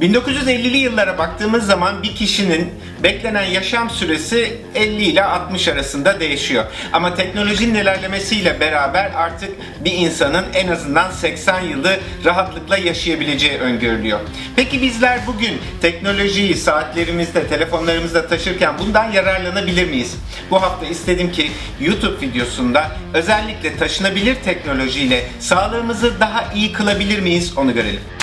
1950'li yıllara baktığımız zaman bir kişinin beklenen yaşam süresi 50 ile 60 arasında değişiyor. Ama teknolojinin ilerlemesiyle beraber artık bir insanın en azından 80 yılı rahatlıkla yaşayabileceği öngörülüyor. Peki bizler bugün teknolojiyi saatlerimizde, telefonlarımızda taşırken bundan yararlanabilir miyiz? Bu hafta istedim ki YouTube videosunda özellikle taşınabilir teknolojiyle sağlığımızı daha iyi kılabilir miyiz onu görelim.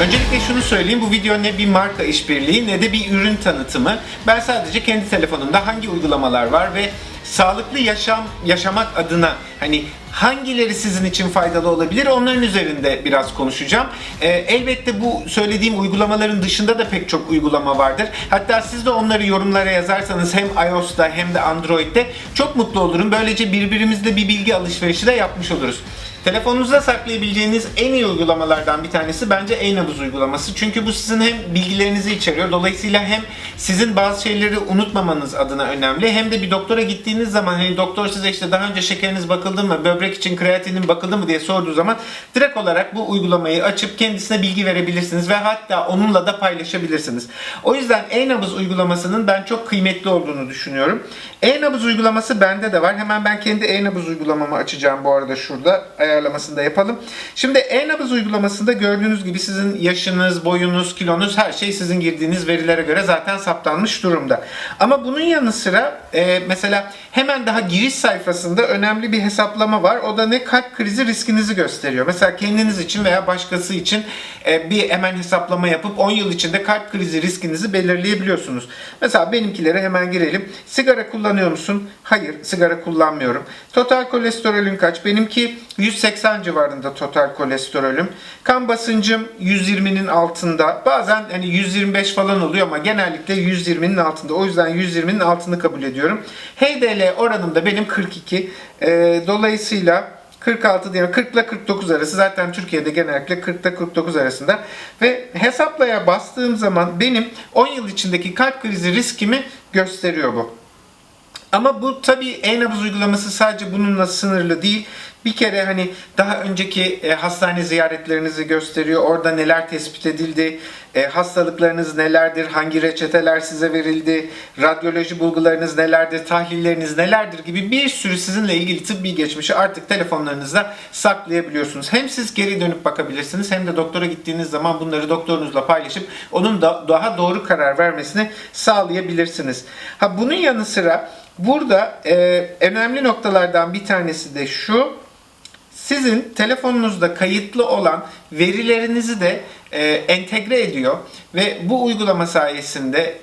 Öncelikle şunu söyleyeyim, bu video ne bir marka işbirliği ne de bir ürün tanıtımı. Ben sadece kendi telefonumda hangi uygulamalar var ve sağlıklı yaşam yaşamak adına hani hangileri sizin için faydalı olabilir onların üzerinde biraz konuşacağım. Ee, elbette bu söylediğim uygulamaların dışında da pek çok uygulama vardır. Hatta siz de onları yorumlara yazarsanız hem iOS'ta hem de Android'de çok mutlu olurum. Böylece birbirimizle bir bilgi alışverişi de yapmış oluruz. Telefonunuzda saklayabileceğiniz en iyi uygulamalardan bir tanesi bence e-nabız uygulaması. Çünkü bu sizin hem bilgilerinizi içeriyor. Dolayısıyla hem sizin bazı şeyleri unutmamanız adına önemli. Hem de bir doktora gittiğiniz zaman hani doktor size işte daha önce şekeriniz bakıldı mı, böbrek için kreatinin bakıldı mı diye sorduğu zaman direkt olarak bu uygulamayı açıp kendisine bilgi verebilirsiniz ve hatta onunla da paylaşabilirsiniz. O yüzden e-nabız uygulamasının ben çok kıymetli olduğunu düşünüyorum. E-nabız uygulaması bende de var. Hemen ben kendi e-nabız uygulamamı açacağım bu arada şurada ayarlamasını da yapalım. Şimdi e-nabız uygulamasında gördüğünüz gibi sizin yaşınız, boyunuz, kilonuz her şey sizin girdiğiniz verilere göre zaten saptanmış durumda. Ama bunun yanı sıra e, mesela hemen daha giriş sayfasında önemli bir hesaplama var. O da ne kalp krizi riskinizi gösteriyor. Mesela kendiniz için veya başkası için e, bir hemen hesaplama yapıp 10 yıl içinde kalp krizi riskinizi belirleyebiliyorsunuz. Mesela benimkilere hemen girelim. Sigara kullanıyor musun? Hayır, sigara kullanmıyorum. Total kolesterolün kaç? Benimki 180 civarında total kolesterolüm. Kan basıncım 120'nin altında. Bazen hani 125 falan oluyor ama genellikle 120'nin altında. O yüzden 120'nin altını kabul ediyorum. HDL oranım da benim 42. Ee, dolayısıyla 46 diyelim 40 ile 49 arası. Zaten Türkiye'de genellikle 40 ile 49 arasında. Ve hesaplaya bastığım zaman benim 10 yıl içindeki kalp krizi riskimi gösteriyor bu. Ama bu tabii e-nabız uygulaması sadece bununla sınırlı değil. Bir kere hani daha önceki e, hastane ziyaretlerinizi gösteriyor. Orada neler tespit edildi, e, hastalıklarınız nelerdir, hangi reçeteler size verildi, radyoloji bulgularınız nelerdir, tahlilleriniz nelerdir gibi bir sürü sizinle ilgili tıbbi geçmişi artık telefonlarınızda saklayabiliyorsunuz. Hem siz geri dönüp bakabilirsiniz hem de doktora gittiğiniz zaman bunları doktorunuzla paylaşıp onun da daha doğru karar vermesini sağlayabilirsiniz. Ha bunun yanı sıra burada e, önemli noktalardan bir tanesi de şu. Sizin telefonunuzda kayıtlı olan verilerinizi de e, entegre ediyor ve bu uygulama sayesinde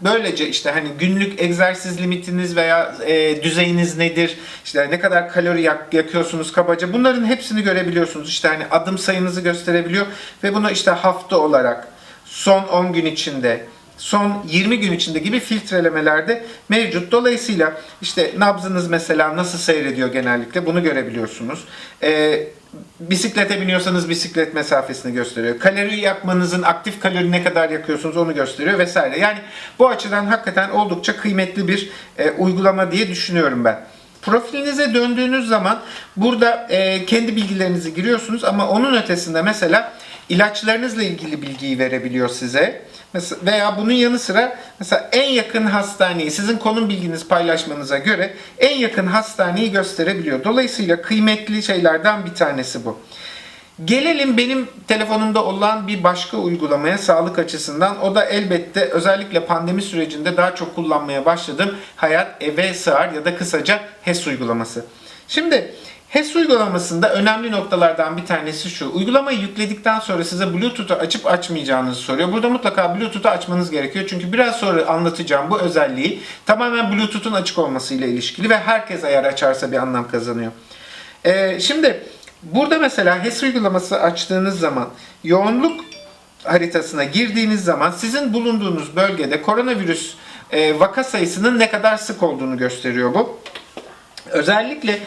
böylece işte hani günlük egzersiz limitiniz veya e, düzeyiniz nedir, işte ne kadar kalori yak, yakıyorsunuz kabaca? Bunların hepsini görebiliyorsunuz. İşte hani adım sayınızı gösterebiliyor ve bunu işte hafta olarak son 10 gün içinde son 20 gün içinde gibi filtrelemelerde mevcut. Dolayısıyla işte nabzınız mesela nasıl seyrediyor genellikle bunu görebiliyorsunuz. Ee, bisiklete biniyorsanız bisiklet mesafesini gösteriyor. Kalori yakmanızın aktif kalori ne kadar yakıyorsunuz onu gösteriyor vesaire. Yani bu açıdan hakikaten oldukça kıymetli bir e, uygulama diye düşünüyorum ben. Profilinize döndüğünüz zaman burada e, kendi bilgilerinizi giriyorsunuz ama onun ötesinde mesela ilaçlarınızla ilgili bilgiyi verebiliyor size. Mesela, veya bunun yanı sıra mesela en yakın hastaneyi sizin konum bilginiz paylaşmanıza göre en yakın hastaneyi gösterebiliyor. Dolayısıyla kıymetli şeylerden bir tanesi bu. Gelelim benim telefonumda olan bir başka uygulamaya sağlık açısından. O da elbette özellikle pandemi sürecinde daha çok kullanmaya başladığım Hayat Eve Sığar ya da kısaca HES uygulaması. Şimdi HES uygulamasında önemli noktalardan bir tanesi şu. Uygulamayı yükledikten sonra size Bluetooth'u açıp açmayacağınızı soruyor. Burada mutlaka Bluetooth'u açmanız gerekiyor. Çünkü biraz sonra anlatacağım bu özelliği tamamen Bluetooth'un açık olmasıyla ilişkili ve herkes eğer açarsa bir anlam kazanıyor. Ee, şimdi burada mesela HES uygulaması açtığınız zaman yoğunluk haritasına girdiğiniz zaman sizin bulunduğunuz bölgede koronavirüs e, vaka sayısının ne kadar sık olduğunu gösteriyor bu. Özellikle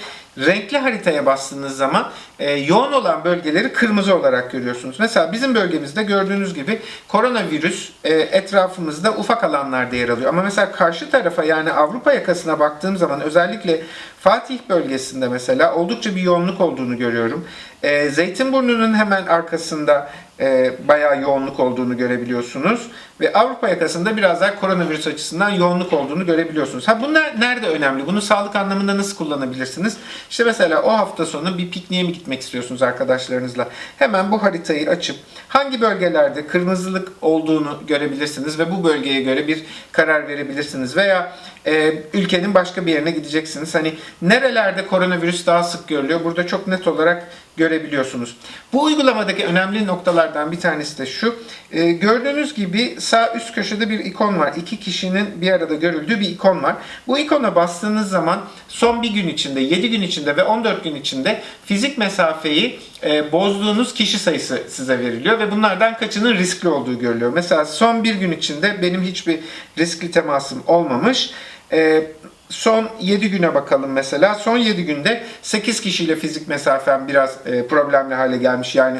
renkli haritaya bastığınız zaman e, yoğun olan bölgeleri kırmızı olarak görüyorsunuz. Mesela bizim bölgemizde gördüğünüz gibi koronavirüs e, etrafımızda ufak alanlarda yer alıyor. Ama mesela karşı tarafa yani Avrupa yakasına baktığım zaman özellikle Fatih bölgesinde mesela oldukça bir yoğunluk olduğunu görüyorum. E, Zeytinburnu'nun hemen arkasında e, bayağı yoğunluk olduğunu görebiliyorsunuz. Ve Avrupa yakasında biraz daha koronavirüs açısından yoğunluk olduğunu görebiliyorsunuz. Ha bunlar nerede önemli? Bunu sağlık anlamında nasıl kullanabilirsiniz? İşte mesela o hafta sonu bir pikniğe mi gitmek istiyorsunuz arkadaşlarınızla? Hemen bu haritayı açıp hangi bölgelerde kırmızılık olduğunu görebilirsiniz ve bu bölgeye göre bir karar verebilirsiniz. Veya e, ülkenin başka bir yerine gideceksiniz. Hani nerelerde koronavirüs daha sık görülüyor? Burada çok net olarak görebiliyorsunuz. Bu uygulamadaki önemli noktalardan bir tanesi de şu. E, gördüğünüz gibi sağ üst köşede bir ikon var. İki kişinin bir arada görüldüğü bir ikon var. Bu ikona bastığınız zaman son bir gün içinde, 7 gün içinde ve 14 gün içinde fizik mesafeyi e, bozduğunuz kişi sayısı size veriliyor ve bunlardan kaçının riskli olduğu görülüyor. Mesela son bir gün içinde benim hiçbir riskli temasım olmamış. E, son 7 güne bakalım mesela. Son 7 günde 8 kişiyle fizik mesafem biraz e, problemli hale gelmiş. Yani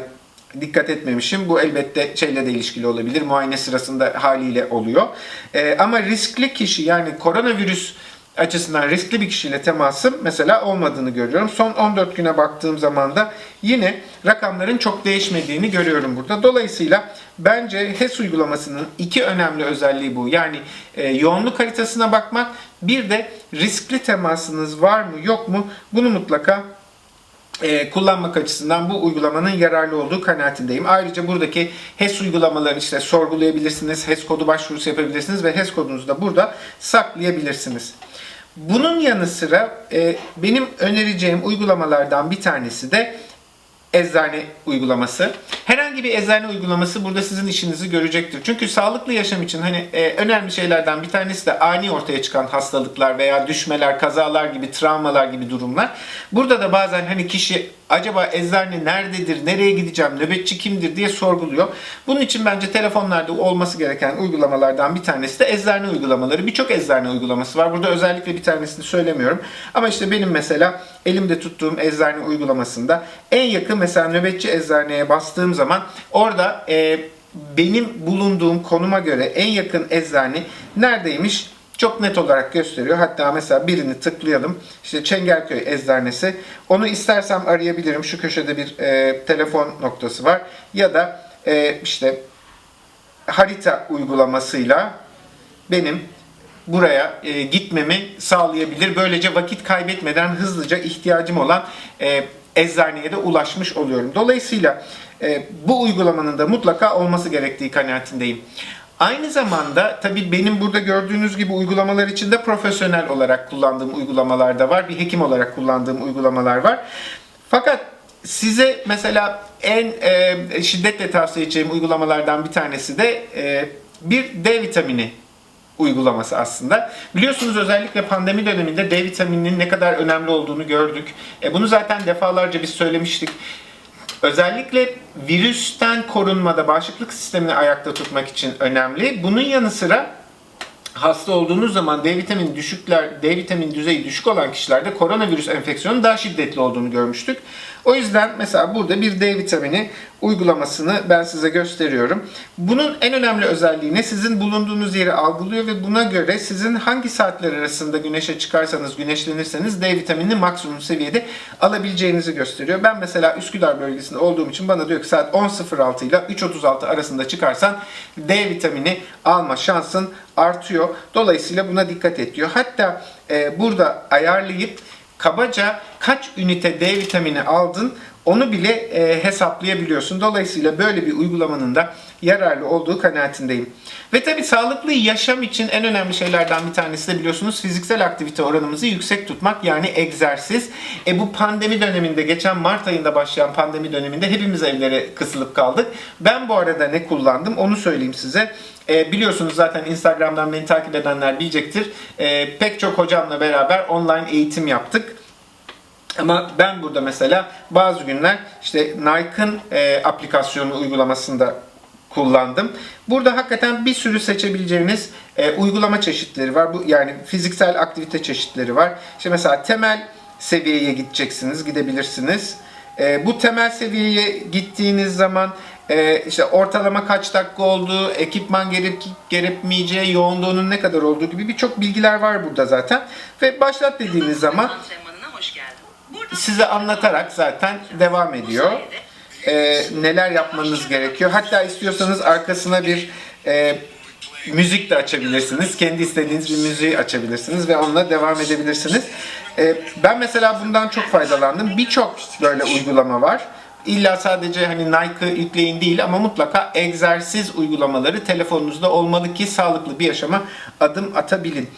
dikkat etmemişim. Bu elbette şeyle de ilişkili olabilir. Muayene sırasında haliyle oluyor. E, ama riskli kişi yani koronavirüs açısından riskli bir kişiyle temasım mesela olmadığını görüyorum. Son 14 güne baktığım zaman da yine rakamların çok değişmediğini görüyorum burada. Dolayısıyla bence HES uygulamasının iki önemli özelliği bu. Yani e, yoğunluk haritasına bakmak bir de riskli temasınız var mı yok mu bunu mutlaka e, kullanmak açısından bu uygulamanın yararlı olduğu kanaatindeyim. Ayrıca buradaki HES uygulamalarını işte sorgulayabilirsiniz, HES kodu başvurusu yapabilirsiniz ve HES kodunuzu da burada saklayabilirsiniz. Bunun yanı sıra e, benim önereceğim uygulamalardan bir tanesi de eczane uygulaması. Herhangi bir eczane uygulaması burada sizin işinizi görecektir. Çünkü sağlıklı yaşam için hani e, önemli şeylerden bir tanesi de ani ortaya çıkan hastalıklar veya düşmeler, kazalar gibi, travmalar gibi durumlar. Burada da bazen hani kişi acaba eczane nerededir, nereye gideceğim, nöbetçi kimdir diye sorguluyor. Bunun için bence telefonlarda olması gereken uygulamalardan bir tanesi de eczane uygulamaları. Birçok eczane uygulaması var. Burada özellikle bir tanesini söylemiyorum. Ama işte benim mesela elimde tuttuğum eczane uygulamasında en yakın mesela nöbetçi eczaneye bastığım zaman orada e, benim bulunduğum konuma göre en yakın eczane neredeymiş? Çok net olarak gösteriyor. Hatta mesela birini tıklayalım. İşte Çengelköy Eczanesi. Onu istersem arayabilirim. Şu köşede bir e, telefon noktası var. Ya da e, işte harita uygulamasıyla benim buraya e, gitmemi sağlayabilir. Böylece vakit kaybetmeden hızlıca ihtiyacım olan e, eczaneye de ulaşmış oluyorum. Dolayısıyla e, bu uygulamanın da mutlaka olması gerektiği kanaatindeyim. Aynı zamanda tabii benim burada gördüğünüz gibi uygulamalar içinde profesyonel olarak kullandığım uygulamalar da var. Bir hekim olarak kullandığım uygulamalar var. Fakat size mesela en e, şiddetle tavsiye edeceğim uygulamalardan bir tanesi de e, bir D vitamini uygulaması aslında. Biliyorsunuz özellikle pandemi döneminde D vitamininin ne kadar önemli olduğunu gördük. E, bunu zaten defalarca biz söylemiştik. Özellikle virüsten korunmada bağışıklık sistemini ayakta tutmak için önemli. Bunun yanı sıra hasta olduğunuz zaman D vitamini düşükler, D vitamini düzeyi düşük olan kişilerde koronavirüs enfeksiyonu daha şiddetli olduğunu görmüştük. O yüzden mesela burada bir D vitamini uygulamasını ben size gösteriyorum. Bunun en önemli özelliği ne? Sizin bulunduğunuz yeri algılıyor ve buna göre sizin hangi saatler arasında güneşe çıkarsanız, güneşlenirseniz D vitaminini maksimum seviyede alabileceğinizi gösteriyor. Ben mesela Üsküdar bölgesinde olduğum için bana diyor ki saat 10.06 ile 3.36 arasında çıkarsan D vitamini alma şansın artıyor. Dolayısıyla buna dikkat et diyor. Hatta e, burada ayarlayıp kabaca kaç ünite D vitamini aldın onu bile e, hesaplayabiliyorsun. Dolayısıyla böyle bir uygulamanın da yararlı olduğu kanaatindeyim. Ve tabi sağlıklı yaşam için en önemli şeylerden bir tanesi de biliyorsunuz fiziksel aktivite oranımızı yüksek tutmak yani egzersiz. E bu pandemi döneminde geçen Mart ayında başlayan pandemi döneminde hepimiz evlere kısılıp kaldık. Ben bu arada ne kullandım onu söyleyeyim size. E, biliyorsunuz zaten Instagram'dan beni takip edenler bilecektir. E, pek çok hocamla beraber online eğitim yaptık. Ama ben burada mesela bazı günler işte Nike'ın e, aplikasyonu uygulamasında kullandım. Burada hakikaten bir sürü seçebileceğiniz e, uygulama çeşitleri var. Bu yani fiziksel aktivite çeşitleri var. İşte mesela temel seviyeye gideceksiniz, gidebilirsiniz. E, bu temel seviyeye gittiğiniz zaman e, işte ortalama kaç dakika olduğu, ekipman gerip gerekmeyeceği, yoğunluğunun ne kadar olduğu gibi birçok bilgiler var burada zaten. Ve başlat dediğiniz zaman size anlatarak zaten devam ediyor. Ee, neler yapmanız gerekiyor. Hatta istiyorsanız arkasına bir e, müzik de açabilirsiniz. Kendi istediğiniz bir müziği açabilirsiniz ve onunla devam edebilirsiniz. Ee, ben mesela bundan çok faydalandım. Birçok böyle uygulama var. İlla sadece hani Nike yükleyin değil ama mutlaka egzersiz uygulamaları telefonunuzda olmalı ki sağlıklı bir yaşama adım atabilin.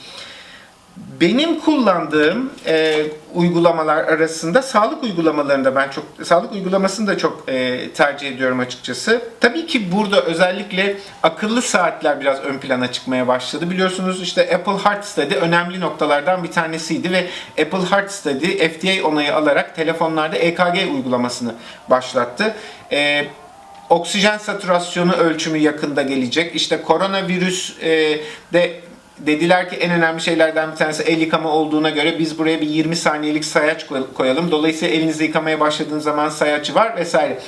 Benim kullandığım e, uygulamalar arasında sağlık uygulamalarında ben çok sağlık uygulamasını da çok e, tercih ediyorum açıkçası. Tabii ki burada özellikle akıllı saatler biraz ön plana çıkmaya başladı. Biliyorsunuz işte Apple Heart Study önemli noktalardan bir tanesiydi ve Apple Heart Study FDA onayı alarak telefonlarda EKG uygulamasını başlattı. E, oksijen satürasyonu ölçümü yakında gelecek. İşte koronavirüs e, de dediler ki en önemli şeylerden bir tanesi el yıkama olduğuna göre biz buraya bir 20 saniyelik sayaç koy- koyalım. Dolayısıyla elinizi yıkamaya başladığınız zaman sayacı var vesaire.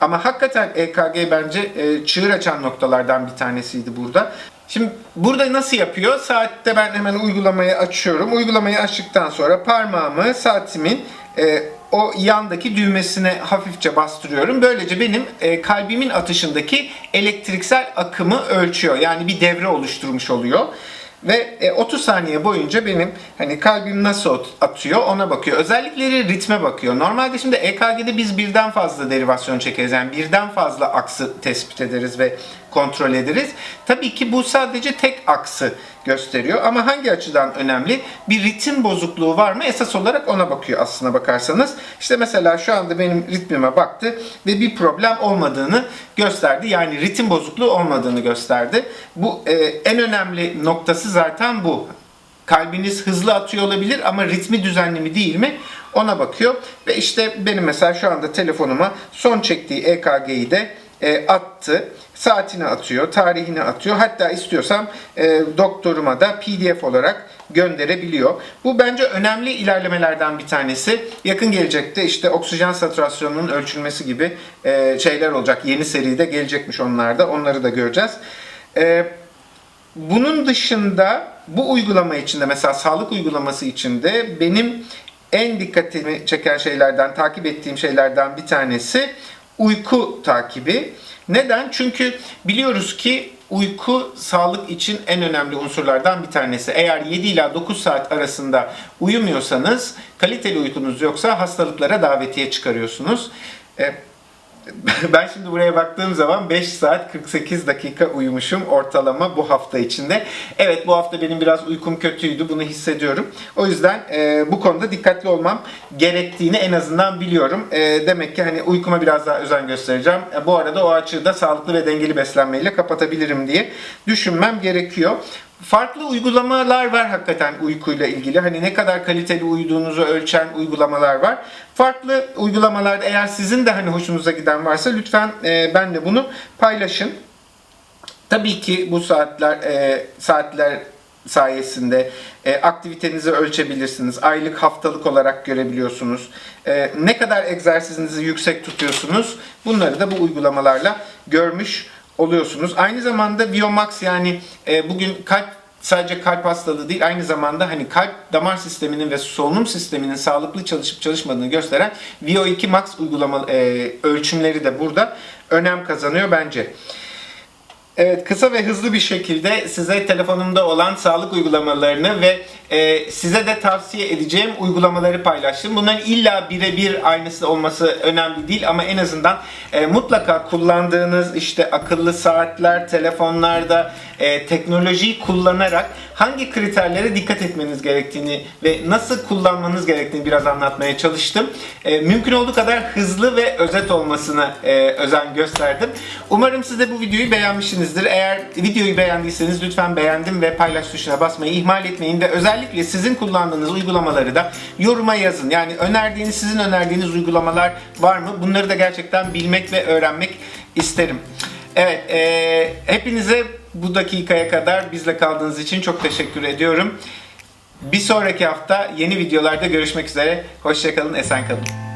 Ama hakikaten EKG bence e, çığır açan noktalardan bir tanesiydi burada. Şimdi burada nasıl yapıyor? Saatte ben hemen uygulamayı açıyorum. Uygulamayı açtıktan sonra parmağımı saatimin e, o yandaki düğmesine hafifçe bastırıyorum. Böylece benim e, kalbimin atışındaki elektriksel akımı ölçüyor. Yani bir devre oluşturmuş oluyor. Ve e, 30 saniye boyunca benim hani kalbim nasıl at- atıyor ona bakıyor. Özellikleri ritme bakıyor. Normalde şimdi EKG'de biz birden fazla derivasyon çekeriz. Yani birden fazla aksı tespit ederiz ve kontrol ederiz. Tabii ki bu sadece tek aksı gösteriyor. Ama hangi açıdan önemli? Bir ritim bozukluğu var mı? Esas olarak ona bakıyor aslına bakarsanız. İşte mesela şu anda benim ritmime baktı ve bir problem olmadığını gösterdi. Yani ritim bozukluğu olmadığını gösterdi. Bu e, en önemli noktası zaten bu. Kalbiniz hızlı atıyor olabilir ama ritmi düzenli mi değil mi ona bakıyor. Ve işte benim mesela şu anda telefonuma son çektiği EKG'yi de e, attı. Saatini atıyor, tarihini atıyor. Hatta istiyorsam e, doktoruma da PDF olarak gönderebiliyor. Bu bence önemli ilerlemelerden bir tanesi. Yakın gelecekte işte oksijen satürasyonunun ölçülmesi gibi e, şeyler olacak. Yeni seride gelecekmiş onlar da. Onları da göreceğiz. E, bunun dışında bu uygulama içinde mesela sağlık uygulaması içinde benim en dikkatimi çeken şeylerden, takip ettiğim şeylerden bir tanesi uyku takibi. Neden? Çünkü biliyoruz ki uyku sağlık için en önemli unsurlardan bir tanesi. Eğer 7 ila 9 saat arasında uyumuyorsanız, kaliteli uykunuz yoksa hastalıklara davetiye çıkarıyorsunuz. E, ben şimdi buraya baktığım zaman 5 saat 48 dakika uyumuşum ortalama bu hafta içinde. Evet bu hafta benim biraz uykum kötüydü bunu hissediyorum. O yüzden e, bu konuda dikkatli olmam gerektiğini en azından biliyorum. E, demek ki hani uykuma biraz daha özen göstereceğim. E, bu arada o açığı da sağlıklı ve dengeli beslenmeyle kapatabilirim diye düşünmem gerekiyor. Farklı uygulamalar var hakikaten uykuyla ilgili. Hani ne kadar kaliteli uyuduğunuzu ölçen uygulamalar var. Farklı uygulamalarda eğer sizin de hani hoşunuza giden varsa lütfen e, ben de bunu paylaşın. Tabii ki bu saatler e, saatler sayesinde e, aktivitenizi ölçebilirsiniz. Aylık, haftalık olarak görebiliyorsunuz. E, ne kadar egzersizinizi yüksek tutuyorsunuz bunları da bu uygulamalarla görmüş oluyorsunuz. Aynı zamanda Biomax yani e, bugün kalp sadece kalp hastalığı değil aynı zamanda hani kalp damar sisteminin ve solunum sisteminin sağlıklı çalışıp çalışmadığını gösteren VO2 Max uygulama e, ölçümleri de burada önem kazanıyor bence. Evet kısa ve hızlı bir şekilde size telefonumda olan sağlık uygulamalarını ve e, size de tavsiye edeceğim uygulamaları paylaştım. Bunların illa birebir aynısı olması önemli değil ama en azından e, mutlaka kullandığınız işte akıllı saatler, telefonlarda e, teknolojiyi kullanarak hangi kriterlere dikkat etmeniz gerektiğini ve nasıl kullanmanız gerektiğini biraz anlatmaya çalıştım. E, mümkün olduğu kadar hızlı ve özet olmasına e, özen gösterdim. Umarım siz de bu videoyu beğenmişsinizdir. Eğer videoyu beğendiyseniz lütfen beğendim ve paylaş tuşuna basmayı ihmal etmeyin ve özellikle sizin kullandığınız uygulamaları da yoruma yazın. Yani önerdiğiniz, sizin önerdiğiniz uygulamalar var mı? Bunları da gerçekten bilmek ve öğrenmek isterim. Evet, e, hepinize bu dakikaya kadar bizle kaldığınız için çok teşekkür ediyorum. Bir sonraki hafta yeni videolarda görüşmek üzere. Hoşçakalın, esen kalın.